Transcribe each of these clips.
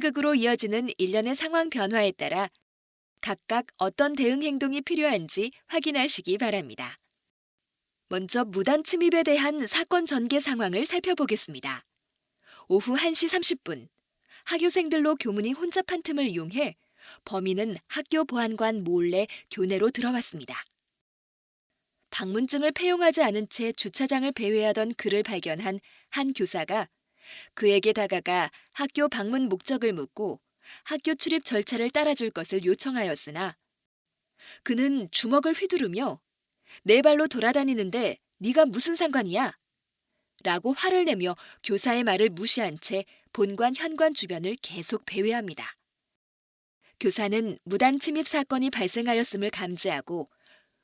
극으로 이어지는 일련의 상황 변화에 따라 각각 어떤 대응 행동이 필요한지 확인하시기 바랍니다. 먼저 무단 침입에 대한 사건 전개 상황을 살펴보겠습니다. 오후 1시 30분, 학교생들로 교문이 혼잡한 틈을 이용해 범인은 학교 보안관 몰래 교내로 들어왔습니다. 방문증을 폐용하지 않은 채 주차장을 배회하던 그를 발견한 한 교사가 그에게 다가가 학교 방문 목적을 묻고 학교 출입 절차를 따라줄 것을 요청하였으나 그는 주먹을 휘두르며 내 발로 돌아다니는데 네가 무슨 상관이야? 라고 화를 내며 교사의 말을 무시한 채 본관 현관 주변을 계속 배회합니다. 교사는 무단 침입 사건이 발생하였음을 감지하고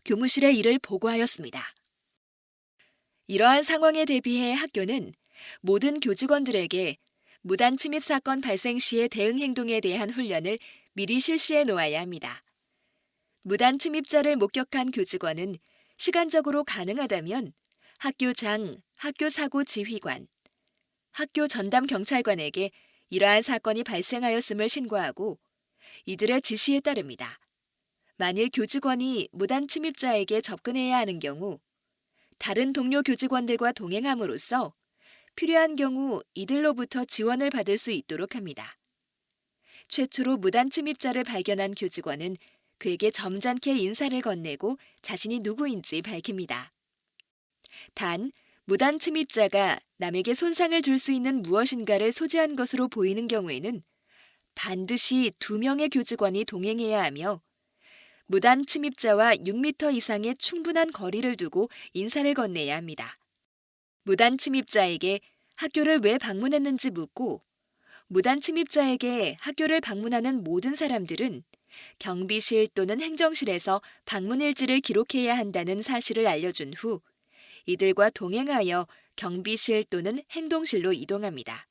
교무실에 이를 보고하였습니다. 이러한 상황에 대비해 학교는 모든 교직원들에게 무단 침입 사건 발생 시의 대응 행동에 대한 훈련을 미리 실시해 놓아야 합니다. 무단 침입자를 목격한 교직원은 시간적으로 가능하다면 학교장, 학교 사고 지휘관, 학교 전담 경찰관에게 이러한 사건이 발생하였음을 신고하고 이들의 지시에 따릅니다. 만일 교직원이 무단 침입자에게 접근해야 하는 경우 다른 동료 교직원들과 동행함으로써 필요한 경우 이들로부터 지원을 받을 수 있도록 합니다. 최초로 무단 침입자를 발견한 교직원은 그에게 점잖게 인사를 건네고 자신이 누구인지 밝힙니다. 단, 무단 침입자가 남에게 손상을 줄 수 있는 무엇인가를 소지한 것으로 보이는 경우에는 반드시 두 명의 교직원이 동행해야 하며 무단 침입자와 6m 이상의 충분한 거리를 두고 인사를 건네야 합니다. 무단 침입자에게 학교를 왜 방문했는지 묻고 무단 침입자에게 학교를 방문하는 모든 사람들은 경비실 또는 행정실에서 방문 일지를 기록해야 한다는 사실을 알려준 후 이들과 동행하여 경비실 또는 행동실로 이동합니다.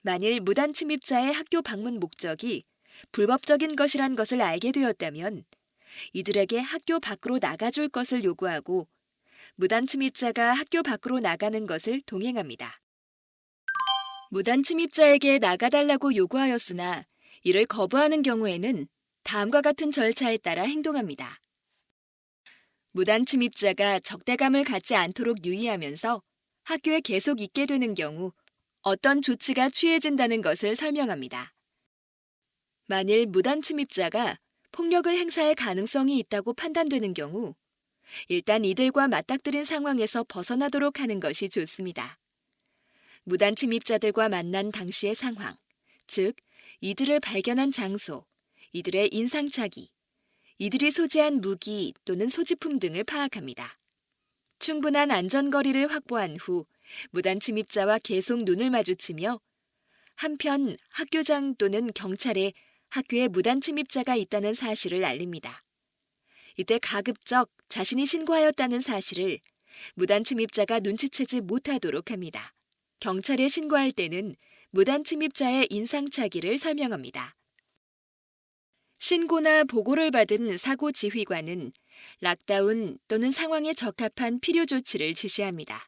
만일 무단 침입자의 학교 방문 목적이 불법적인 것이란 것을 알게 되었다면 이들에게 학교 밖으로 나가줄 것을 요구하고 무단 침입자가 학교 밖으로 나가는 것을 동행합니다. 무단 침입자에게 나가달라고 요구하였으나 이를 거부하는 경우에는 다음과 같은 절차에 따라 행동합니다. 무단 침입자가 적대감을 갖지 않도록 유의하면서 학교에 계속 있게 되는 경우 어떤 조치가 취해진다는 것을 설명합니다. 만일 무단 침입자가 폭력을 행사할 가능성이 있다고 판단되는 경우 일단 이들과 맞닥뜨린 상황에서 벗어나도록 하는 것이 좋습니다. 무단 침입자들과 만난 당시의 상황, 즉 이들을 발견한 장소, 이들의 인상착의, 이들이 소지한 무기 또는 소지품 등을 파악합니다. 충분한 안전거리를 확보한 후 무단 침입자와 계속 눈을 마주치며 한편 학교장 또는 경찰에 학교에 무단 침입자가 있다는 사실을 알립니다. 이때 가급적 자신이 신고하였다는 사실을 무단 침입자가 눈치채지 못하도록 합니다. 경찰에 신고할 때는 무단 침입자의 인상착의를 설명합니다. 신고나 보고를 받은 사고 지휘관은 락다운 또는 상황에 적합한 필요 조치를 지시합니다.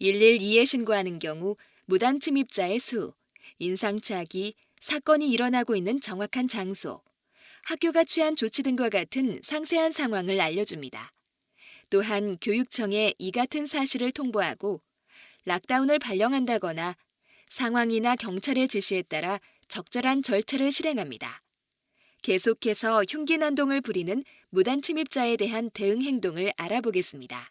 112에 신고하는 경우 무단 침입자의 수, 인상착의, 사건이 일어나고 있는 정확한 장소, 학교가 취한 조치 등과 같은 상세한 상황을 알려줍니다. 또한 교육청에 이 같은 사실을 통보하고 락다운을 발령한다거나 상황이나 경찰의 지시에 따라 적절한 절차를 실행합니다. 계속해서 흉기 난동을 부리는 무단 침입자에 대한 대응 행동을 알아보겠습니다.